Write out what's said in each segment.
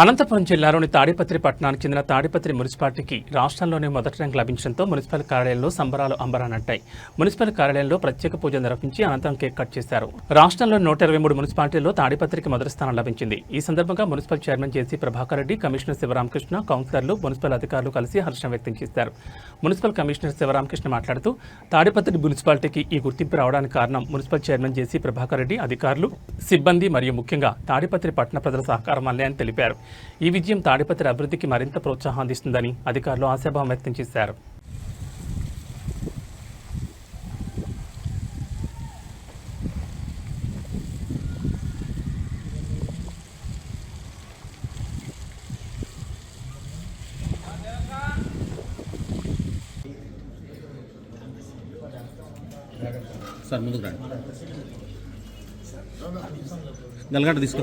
అనంతపురం జిల్లాలోని తాడిపత్రి పట్టణానికి చెందిన తాడిపత్రి మున్సిపాలిటీకి రాష్ట్రంలోనే మొదటి ర్యాంక్ లభించడంతో మున్సిపల్ కార్యాలయంలో సంబరాలు అంబరానట్టాయి మున్సిపల్ కార్యాలయంలో ప్రత్యేక పూజ నిర్వహించి అనంతరం కేక్ కట్ చేశారు. రాష్ట్రంలోని నూట ఇరవై మూడు మున్సిపాలిటీల్లో తాడిపత్రికి మొదటి స్థానం లభించింది. ఈ సందర్భంగా municipal chairman JC Prabhakar Reddy commissioner Sivaramakrishna కౌన్సిలర్లు మున్సిపల్ అధికారులు కలిసి హర్షం వ్యక్తం చేశారు. మున్సిపల్ కమిషనర్ శివరామకృష్ణ మాట్లాడుతూ తాడిపత్రి మున్సిపాలిటీకి ఈ గుర్తింపు రావడానికి కారణం municipal chairman JC Prabhakar Reddy అధికారులు సిబ్బంది మరియు ముఖ్యంగా తాడిపత్రి పట్టణ ప్రజల సహకారం వల్లే అని తెలిపారు. ఈ విజయం తాడిపత్రి అభివృద్ధికి మరింత ప్రోత్సాహం అందిస్తుందని అధికారులు ఆశాభావం వ్యక్తం చేశారు. సార్ ముందుకు రండి. నల్గంట తీసుకో.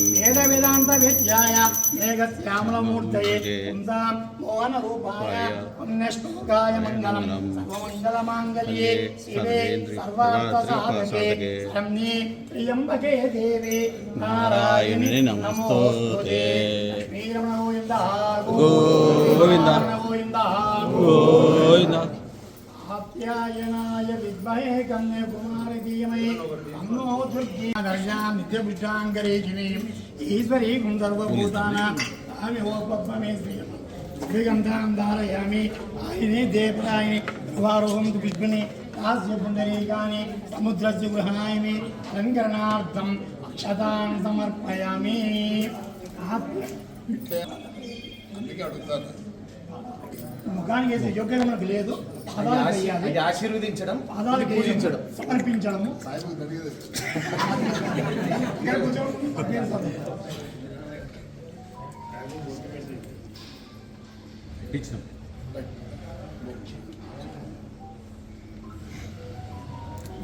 విద్యాయ మేఘశ్యామలమూర్తయే పుంసాం మోహన రూపాయ పుణ్యశ్లోకాయ మంగళం సర్వమంగళ మాంగళ్యే శివే సర్వార్థ సాధకే శరణ్యే త్ర్యంబకే దేవి నారాయణి నమోస్తుతే శ్రీరమణ గోవింద గోవింద. గోవింద గోవింద ఆప్యాయనాయ విద్మహే కన్యాకుమారి ధీమహి తన్నో దుర్గే దర్శాం ఆమె ఓపమే ధారయామి ఆయనే దేవరాయని వారోహం విద్మని దాస్య పుండరీకాని సముద్రస్య గృహాయని రంగరణార్థం అక్షతాన్ సమర్పయామి ముఖానికి వేసే యోగ్యత మనకు లేదు. అది ఆశీర్వదించడం పూజించడం. సమర్పించడం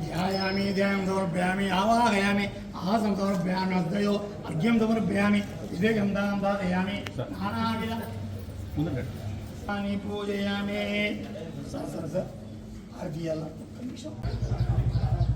ధ్యాయామి ధ్యానం సమర్పయామి ఆవాహయామి ఆసనం సమర్పయామి అద్దయో అర్ఘ్యం సమర్పయామి వివేకం దానం దాతయామి నానావిధ పూజయామి. सासरचं आर बी आयला कमिशन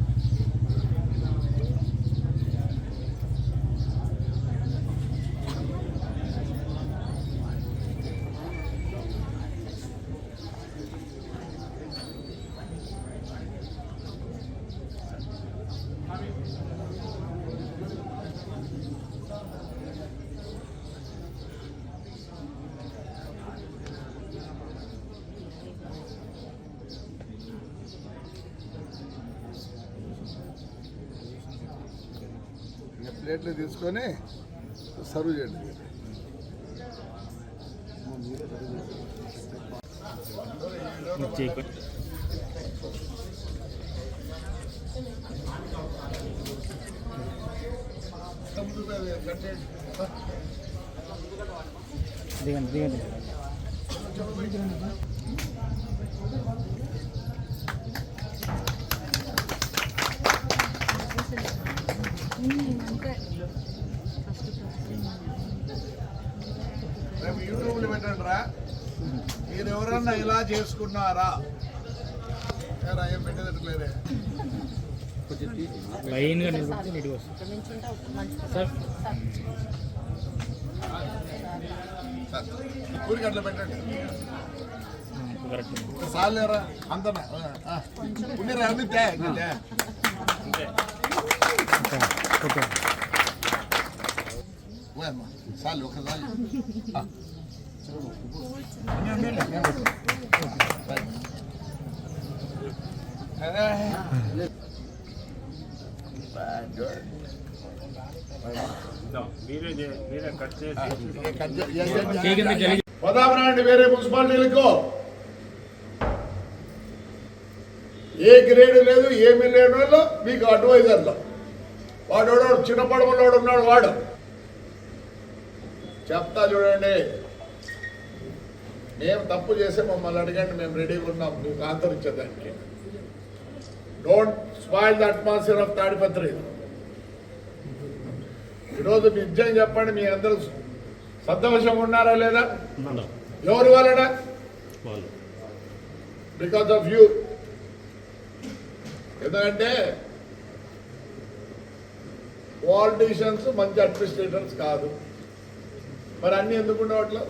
ప్లేట్లు తీసుకొని సర్వ్ చేయండి. రేపు యూట్యూబ్లో పెట్టండి రా మీరు ఎవరన్నా ఇలా చేసుకున్నారా ఏరా, ఏం పెట్టేదట్లేదే సార్, ఊరికి అట్లా పెట్టండి. సాలేరా అంతనా? ఉన్నరా అన్ని తే పదామరాండి వేరే మున్సిపాలిటీలకు. ఏ గ్రేడ్ లేదు ఏమీ లేని వాళ్ళు మీకు అడ్వైజర్లో వాడు చిన్న పడవలోడు ఉన్నాడు వాడు. చెప్తా చూడండి. మేము తప్పు చేస్తే మమ్మల్ని అడగండి మేము రెడీగా ఉన్నాం. మీకు ఆన్సర్ ఇచ్చేదానికి. Don't spoil the atmosphere of Tadipatri. ఈరోజు నిజం చెప్పండి మీ అందరూ సంతోషంగా ఉన్నారా లేదా? ఎవరి వలన బికాస్ ఆఫ్ యూ ఎందుకంటే పాలిటీషియన్స్ మంచి అడ్మినిస్ట్రేటర్స్ కాదు. మరి అన్ని ఎందుకు ఉండవట్లేదు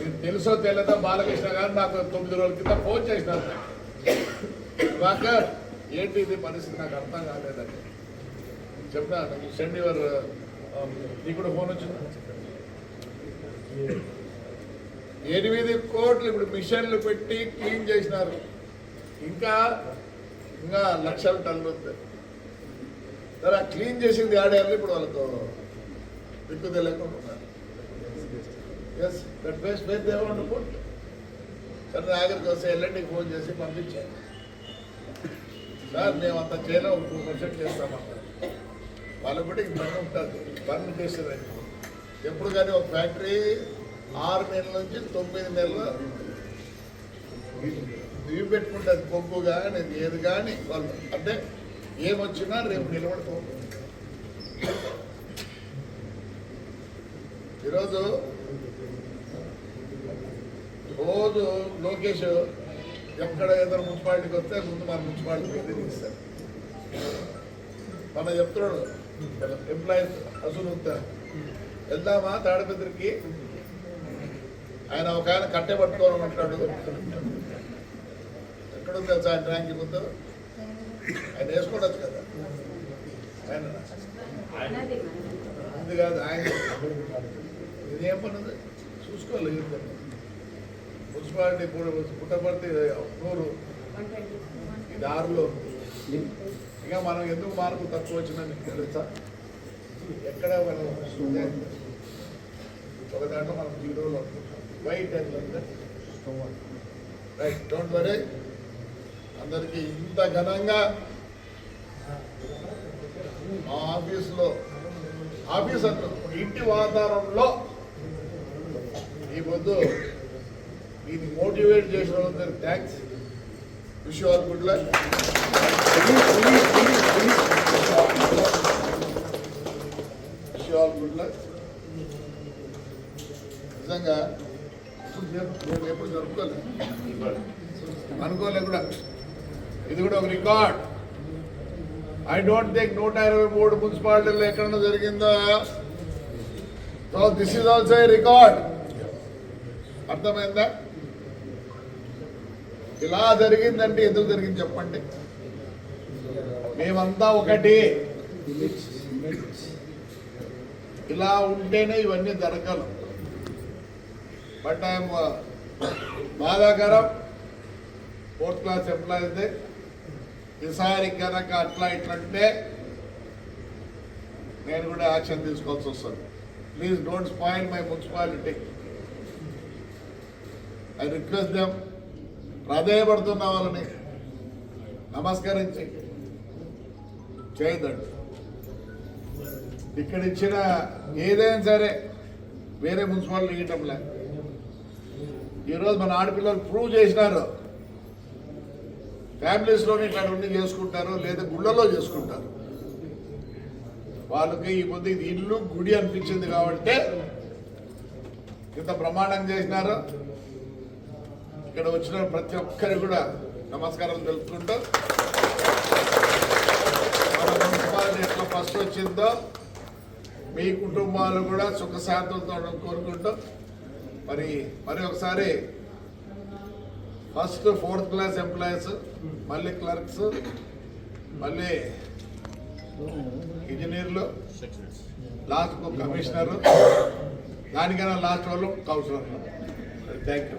మీరు తెలుసో తెలియదా బాలకృష్ణ గారు నాకు తొమ్మిది రోజుల కింద ఫోన్ చేసినారు. డాక్టర్ ఏంటి ఇది పరిస్థితి? నాకు అర్థం కాలేదండి. చెప్పినా? సెండ్ యువర్ నీకు కూడా ఫోన్ వచ్చిందా? ఎనిమిది కోట్లు ఇప్పుడు మిషన్లు పెట్టి క్లీన్ చేసినారు. ఇంకా ఇంకా లక్షల టన్నులు వస్తాయి సరే ఆ క్లీన్ చేసింది ఆడేళ్ళు ఇప్పుడు వాళ్ళకు దిక్కు తెలియకుండా ఉన్నారు ఎస్ దట్ బేస్ బేస్ దేవండి పుట్ సరే నా దగ్గరికి వస్తే ఎల్లండికి ఫోన్ చేసి పంపించాను సార్ మేము అంత చేయలేము టూ పర్సెంట్ చేస్తామన్నారు వాళ్ళ కూడా ఈ పని ఉంటుంది. పని చేసేదండి ఎప్పుడు కానీ ఒక ఫ్యాక్టరీ ఆరు నెలల నుంచి తొమ్మిది నెలలు ఇవి పెట్టుకుంటుంది. కొగ్గు కానీ ఏది కానీ వాళ్ళు అంటే ఏమొచ్చినా రేపు నిలబడతాం. ఈరోజు రోజు లోకేష్ ఎక్కడ ఏదైనా మున్సిపాలిటీకి వస్తే ముందు మన మున్సిపాలిటీ మీద తీస్తారు. మన చెప్తున్నాడు ఎంప్లాయీస్ అసలు వెళ్దామా తాడపత్రికి? ఆయన ఒక ఆయన కట్టే పట్టుకోవాలని అంటాడు ఎక్కడుంది సార్ ఆయన ట్యాంక్ ముందు? ఆయన వేసుకోవచ్చు కదా. ఆయన ఇది కాదు ఆయన ఇది ఏం పని? పని మున్సిపాలిటీ పుట్ట- పుట్టపర్తి నూరు ఇది ఆరులో ఇంకా మనం ఎందుకు మార్పు తక్కువ వచ్చినా మీకు తెలుసా? ఎక్కడ మనం ఒక దాంట్లో మనం జీరోలో వైట్ ఎంత రైట్ డోంట్ వరీ అందరికీ ఇంత ఘనంగా మా ఆఫీసులో ఆఫీస్ అంటారు ఇంటి వాతావరణంలో ఈ పొద్దు ఇది మోటివేట్ చేసిన వాళ్ళందరికీ thanks wish all good luck wish all good luck నిజంగా నేను ఎప్పుడు జరుపుకోలేదు. అనుకోలే కూడా. ఇది కూడా ఒక రికార్డ్. ఐ డోంట్ థింక్ నూట ఇరవై మూడు మున్సిపాలిటీల్లో ఎక్కడన్నా జరిగిందా? So this is also a record అర్థమైందా? ఇలా జరిగిందంటే ఎందుకు జరిగింది చెప్పండి. మేమంతా ఒకటి. ఇలా ఉంటేనే ఇవన్నీ జరగలం బట్ ఐఎమ్ బాధాకరం. ఫోర్త్ క్లాస్ ఎంప్లాయీస్ ఈసారి కనుక అట్లా ఇట్లా నేను కూడా యాక్షన్ తీసుకోవాల్సి వస్తుంది. Please don't spoil my municipality I request them ప్రాధేయపడుతున్న వాళ్ళని నమస్కరించి చేయదండి ఇక్కడ ఇచ్చిన ఏదైనా సరే వేరే మున్సిపాలిటీ ఇవ్వటంలే ఈరోజు మన ఆడపిల్లలు ప్రూవ్ చేసినారు. ఫ్యామిలీస్లోనే ఇక్కడ ఉండి చేసుకుంటారు లేదా గుళ్ళలో చేసుకుంటారు. వాళ్ళకి ఈ పొద్దు ఇది ఇల్లు గుడి అనిపించింది కాబట్టి ఇంత ప్రమాణం చేసినారు. ఇక్కడ వచ్చిన ప్రతి ఒక్కరికి కూడా నమస్కారం తెలుపుకుంటూ మన ఎట్లా ఫస్ట్ వచ్చిందో మీ కుటుంబాలు కూడా సుఖశాంతులతో కోరుకుంటూ మరి మరి ఒకసారి ఫస్ట్ ఫోర్త్ క్లాస్ ఎంప్లాయీస్ మళ్ళీ క్లర్క్స్ మళ్ళీ ఇంజనీర్లు లాస్ట్ కమిషనర్ దానికన్నా లాస్ట్ వాళ్ళు కౌన్సిలర్ థ్యాంక్ యూ